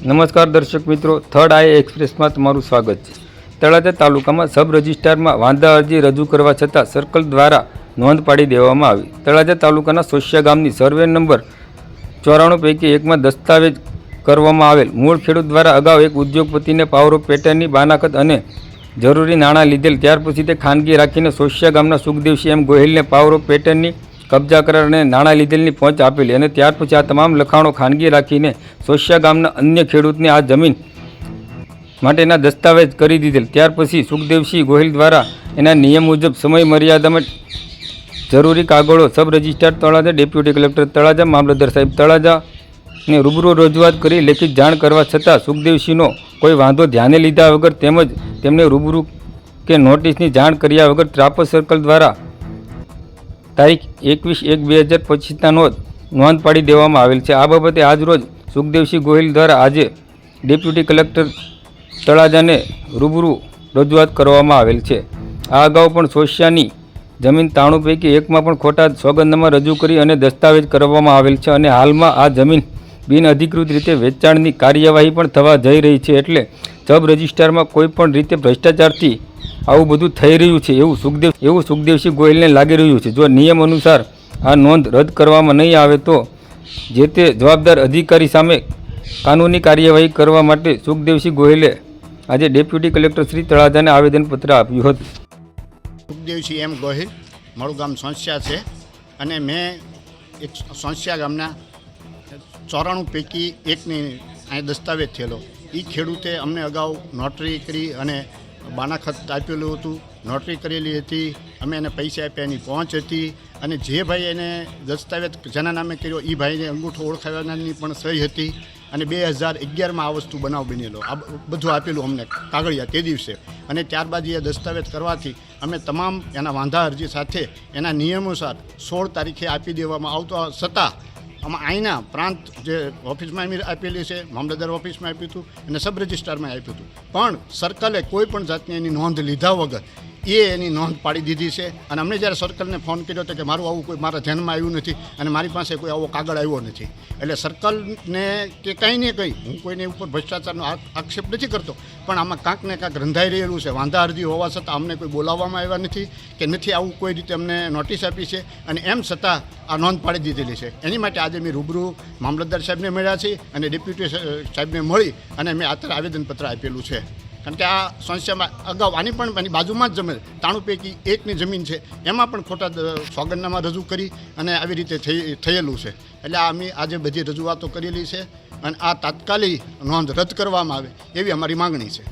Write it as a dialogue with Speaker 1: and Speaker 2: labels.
Speaker 1: નમસ્કાર દર્શક મિત્રો, થર્ડ આઈ એક્સપ્રેસમાં તમારું સ્વાગત છે. તળાજા તાલુકામાં સબ રજિસ્ટ્રારમાં વાંધા અરજી રજૂ કરવા છતાં સર્કલ દ્વારા નોંધ પાડી દેવામાં આવી. તળાજા તાલુકાના સોશિયા ગામની સર્વે નંબર ચોરાણું પૈકી એકમાં દસ્તાવેજ કરવામાં આવેલ. મૂળ ખેડૂત દ્વારા અગાઉ એક ઉદ્યોગપતિને પાવર પેટર્નની બાનાખત અને જરૂરી નાણાં લીધેલ, ત્યાર પછી તે ખાનગી રાખીને સોશિયા ગામના સુખદેવસિંહ એમ ગોહિલને પાવર પેટર્નની કબજા કરાર અને નાણાં લીધેલની પહોંચ આપેલી અને ત્યાર પછી આ તમામ લખાણો ખાનગી રાખીને સોશિયા ગામના અન્ય ખેડૂતને આ જમીન માટેના દસ્તાવેજ કરી દીધેલ. ત્યાર પછી સુખદેવસિંહ ગોહિલ દ્વારા એના નિયમ મુજબ સમય મર્યાદામાં જરૂરી કાગળો sub registrar Talaja, deputy collector Talaja, મામલતદાર સાહેબ તળાજા ને રૂબરૂ રજૂઆત કરી લેખિત જાણ કરવા છતાં સુખદેવસિંહનો કોઈ વાંધો ધ્યાને લીધા વગર તેમજ તેમને રૂબરૂ કે નોટિસની જાણ કર્યા વગર ત્રાપર સર્કલ દ્વારા તારીખ એકવીસ એક બે હજાર પચીસના નોંધ નોંધ પાડી દેવામાં આવેલ છે. આ બાબતે આજરોજ સુખદેવસિંહ ગોહિલ દ્વારા આજે ડેપ્યુટી કલેક્ટર તળાજાને રૂબરૂ રજૂઆત કરવામાં આવેલ છે. આ અગાઉ પણ સોશિયાની જમીન તાણું પૈકી એકમાં પણ ખોટા સોગંદનામા રજૂ કરી અને દસ્તાવેજ કરવામાં આવેલ છે અને હાલમાં આ જમીન બિનઅધિકૃત રીતે વેચાણની કાર્યવાહી પણ થવા જઈ રહી છે એટલે સબ રજિસ્ટ્રારમાં કોઈપણ રીતે ભ્રષ્ટાચારથી આવું બધું થઈ રહ્યું છે. એવું સુખદેવ એવું સુખદેવસિંહ ગોયલને લાગી રહ્યું છે. જો નિયમ અનુસાર આ નોંધ રદ કરવામાં નહીં આવે તો જે તે જવાબદાર અધિકારી સામે કાનૂની કાર્યવાહી કરવા માટે સુખદેવસિંહ ગોયલે આજે ડેપ્યુટી કલેક્ટર શ્રી તળાજાને આવેદનપત્ર આપ્યું હતું.
Speaker 2: સુખદેવસિંહ એમ ગોહિલ, મારું ગામ સોંસિયા છે અને મેં એક સોંસિયા ગામના ચોરાણું પૈકી એકની અહીં દસ્તાવેજ થયેલો. એ ખેડૂતે અમને અગાઉ નોટરી કરી અને બાનાખત આપેલું હતું, નોટરી કરેલી હતી, અમે એને પૈસા આપ્યા, એની પહોંચ હતી અને જે ભાઈ એને દસ્તાવેજ જેના નામે કર્યો એ ભાઈને અંગૂઠો ઓળખાવવાની પણ સહી હતી અને બે હજાર અગિયારમાં આ વસ્તુ બનાવ બનેલો. આ બધું આપેલું અમને કાગળિયા તે દિવસે. અને ત્યારબાદ એ દસ્તાવેજ કરવાથી અમે તમામ એના વાંધા અરજી સાથે એના નિયમોસાર સોળ તારીખે આપી દેવામાં આવતો છતાં આમાં અહીંના પ્રાંત જે ઓફિસમાં એમ આપેલી છે, મામલતદાર ઓફિસમાં આપ્યું હતું, અને સબ રજિસ્ટ્રારમાં આપ્યું હતું. પણ સર્કલે કોઈ પણ જાતની એની નોંધ લીધા વગર એ એની નોંધ પાડી દીધી છે. અને અમને જ્યારે સર્કલને ફોન કર્યો હતો કે મારું આવું કોઈ મારા ધ્યાનમાં આવ્યું નથી અને મારી પાસે કોઈ આવો કાગળ આવ્યો નથી. એટલે સર્કલને કે કંઈ ને કંઈ, હું કોઈને ઉપર ભ્રષ્ટાચારનો આક્ષેપ નથી કરતો, પણ આમાં કાંક ને કાંક રંધાઈ રહેલું છે. વાંધા અરજી હોવા છતાં અમને કોઈ બોલાવવામાં આવ્યા નથી કે નથી આવું કોઈ રીતે અમને નોટિસ આપી છે. અને એમ છતાં આ નોંધ પાડી દીધેલી છે. એની માટે આજે મેં રૂબરૂ મામલતદાર સાહેબને મળ્યા છે અને ડેપ્યુટી સાહેબને મળી અને મેં આત્ર આવેદનપત્ર આપેલું છે. કારણ કે આ સંસ્થામાં અગાઉ આની પણ એની બાજુમાં જ જમીન તાણું પૈકી એકની જમીન છે. એમાં પણ ખોટા સોગંદનામા રજૂ કરી અને આવી રીતે થઈ, થયેલું છે. એટલે અમે આજે બધી રજૂઆતો કરેલી છે અને આ તાત્કાલિક નોંધ રદ કરવામાં આવે એવી અમારી માંગણી છે.